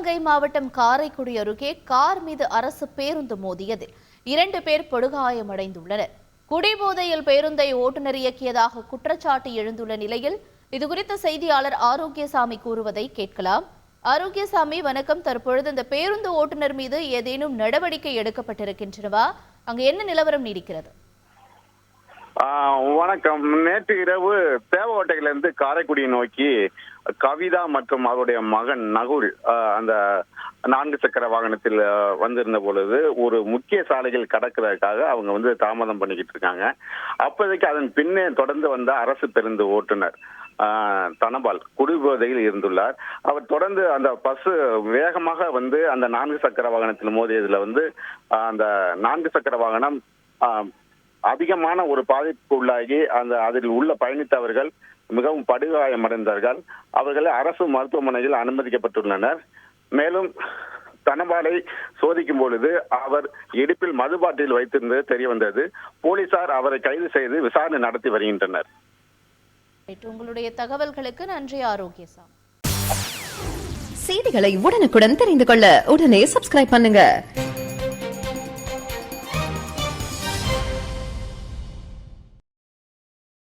சிவகங்கை மாவட்டம் காரைக்குடி அருகே கார் மீது அரசு பேருந்து மோதியதில் இரண்டு பேர் படுகாயமடைந்துள்ளனர். குடிபோதையில் பேருந்தை ஓட்டுநர் இயக்கியதாக குற்றச்சாட்டு எழுந்துள்ள நிலையில் இதுகுறித்த செய்தியாளர் ஆரோக்கியசாமி கூறுவதை கேட்கலாம். ஆரோக்கியசாமி வணக்கம். தற்பொழுது இந்த பேருந்து ஓட்டுநர் மீது ஏதேனும் நடவடிக்கை எடுக்கப்பட்டிருக்கின்றனவா? அங்கு என்ன நிலவரம் நீடிக்கிறது? வணக்கம். நேற்று இரவு தேவகோட்டையிலிருந்து காரைக்குடியை நோக்கி கவிதா மற்றும் அவருடைய மகன் நகுல் அந்த நான்கு சக்கர வாகனத்தில் வந்திருந்த பொழுது ஒரு முக்கிய சாலைகள் கடக்கிறதுக்காக அவங்க வந்து தாமதம் பண்ணிக்கிட்டு இருக்காங்க. அப்போதைக்கு அதன் பின்னே தொடர்ந்து வந்த அரசு பேருந்து ஓட்டுநர் தனபால் குடிபோதையில் இருந்துள்ளார். அவர் தொடர்ந்து அந்த பஸ் வேகமாக வந்து அந்த நான்கு சக்கர வாகனத்தில் மோதியதுல வந்து அந்த நான்கு சக்கர வாகனம் அதிகமான ஒரு பாதிப்புக்கு உள்ளாகி அந்த அதில் உள்ள பயணித்தவர்கள் மிகவும் படுகாயமடைந்தார்கள். அவர்கள் அரசு மருத்துவமனையில் அனுமதிக்கப்பட்டுள்ளனர். மேலும் தனபாலை சோதிக்கும் பொழுது அவர் இடுப்பில் மது பாட்டில் வைத்திருந்தது தெரிய வந்தது போலீசார் அவரை கைது செய்து விசாரணை நடத்தி வருகின்றனர். உங்களுடைய தகவல்களுக்கு நன்றி ஆரோக்கியசாமி செய்திகளை உடனுக்குடன் தெரிந்து கொள்ள உடனே சப்ஸ்கிரைப் பண்ணுங்க.